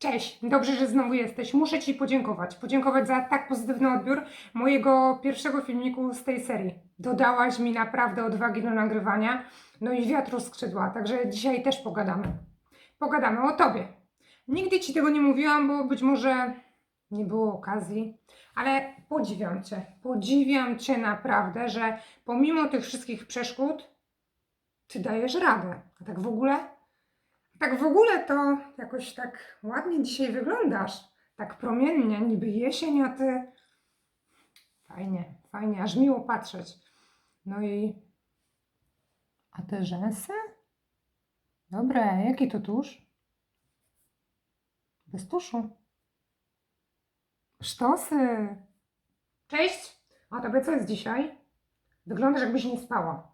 Cześć, dobrze, że znowu jesteś. Muszę Ci podziękować. Podziękować za tak pozytywny odbiór mojego pierwszego filmiku z tej serii. Dodałaś mi naprawdę odwagi do nagrywania, no i wiatru skrzydła, także dzisiaj też pogadamy. Pogadamy o Tobie. Nigdy Ci tego nie mówiłam, bo być może nie było okazji, ale podziwiam Cię. Podziwiam Cię naprawdę, że pomimo tych wszystkich przeszkód, Ty dajesz radę. A tak w ogóle? Tak w ogóle to jakoś tak ładnie dzisiaj wyglądasz. Tak promiennie, niby jesień, a ty. Fajnie, fajnie, aż miło patrzeć. No i. A te rzęsy? Dobre, jaki to tusz? Bez tuszu. Sztosy. Cześć! A tobie co jest dzisiaj? Wyglądasz jakbyś nie spała.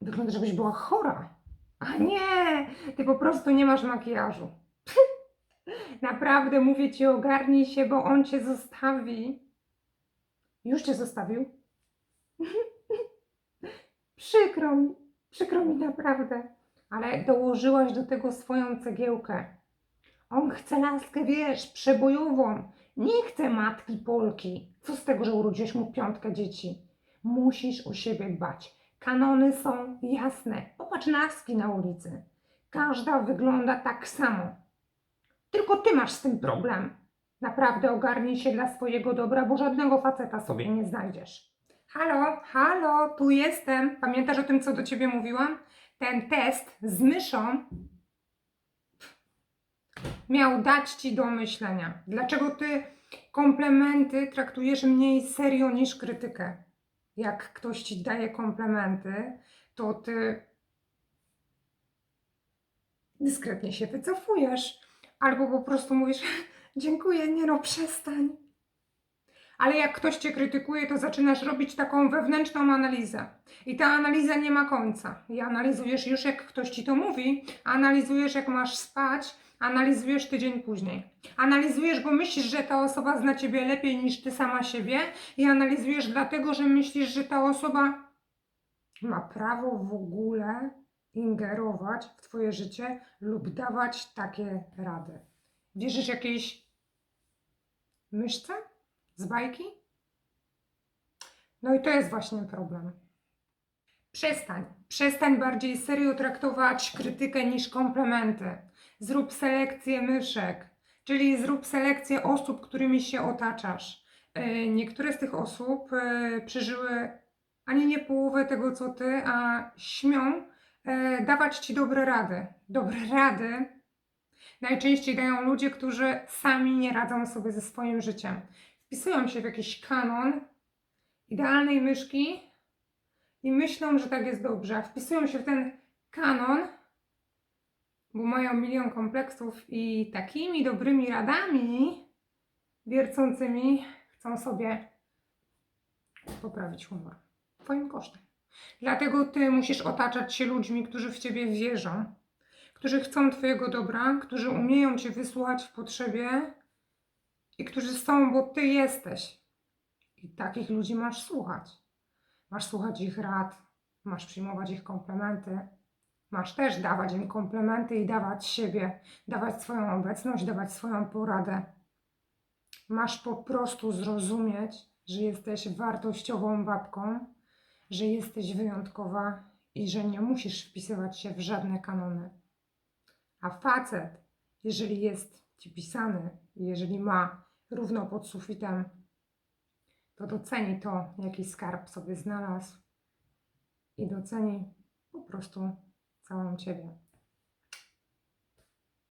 Wyglądasz jakbyś była chora. A nie, ty po prostu nie masz makijażu. Naprawdę mówię ci, ogarnij się, bo on cię zostawi. Już cię zostawił? przykro mi, przykro mi naprawdę. Ale dołożyłaś do tego swoją cegiełkę. On chce laskę, wiesz, przebojową. Nie chce matki Polki. Co z tego, że urodziłeś mu piątkę dzieci? Musisz o siebie dbać. Kanony są jasne. Popatrz na laski na ulicy. Każda wygląda tak samo. Tylko ty masz z tym problem. Naprawdę ogarnij się dla swojego dobra, bo żadnego faceta sobie nie znajdziesz. Halo, halo, tu jestem. Pamiętasz o tym, co do ciebie mówiłam? Ten test z myszą miał dać ci do myślenia. Dlaczego ty komplementy traktujesz mniej serio niż krytykę? Jak ktoś ci daje komplementy, to ty dyskretnie się wycofujesz. Albo po prostu mówisz, dziękuję, nie no, przestań. Ale jak ktoś cię krytykuje, to zaczynasz robić taką wewnętrzną analizę. I ta analiza nie ma końca. I analizujesz już, jak ktoś ci to mówi, analizujesz, jak masz spać, analizujesz tydzień później. Analizujesz, bo myślisz, że ta osoba zna ciebie lepiej niż ty sama siebie, i analizujesz dlatego, że myślisz, że ta osoba ma prawo w ogóle ingerować w twoje życie lub dawać takie rady. Wierzysz jakiejś myszce z bajki? No i to jest właśnie problem. Przestań, przestań bardziej serio traktować krytykę niż komplementy. Zrób selekcję myszek, czyli zrób selekcję osób, którymi się otaczasz. Yy, Niektóre z tych osób yy, przeżyły ani nie połowę tego, co ty, a śmią e, dawać ci dobre rady. Dobre rady najczęściej dają ludzie, którzy sami nie radzą sobie ze swoim życiem. Wpisują się w jakiś kanon idealnej myszki i myślą, że tak jest dobrze. Wpisują się w ten kanon, bo mają milion kompleksów i takimi dobrymi radami wiercącymi chcą sobie poprawić humor. Twoim kosztem. Dlatego ty musisz otaczać się ludźmi, którzy w ciebie wierzą, którzy chcą twojego dobra, którzy umieją cię wysłuchać w potrzebie i którzy są, bo ty jesteś. I takich ludzi masz słuchać. Masz słuchać ich rad, masz przyjmować ich komplementy, masz też dawać im komplementy i dawać siebie, dawać swoją obecność, dawać swoją poradę. Masz po prostu zrozumieć, że jesteś wartościową babką, że jesteś wyjątkowa i że nie musisz wpisywać się w żadne kanony. A facet, jeżeli jest ci pisany, jeżeli ma równo pod sufitem, to doceni to, jaki skarb sobie znalazł i doceni po prostu całą ciebie.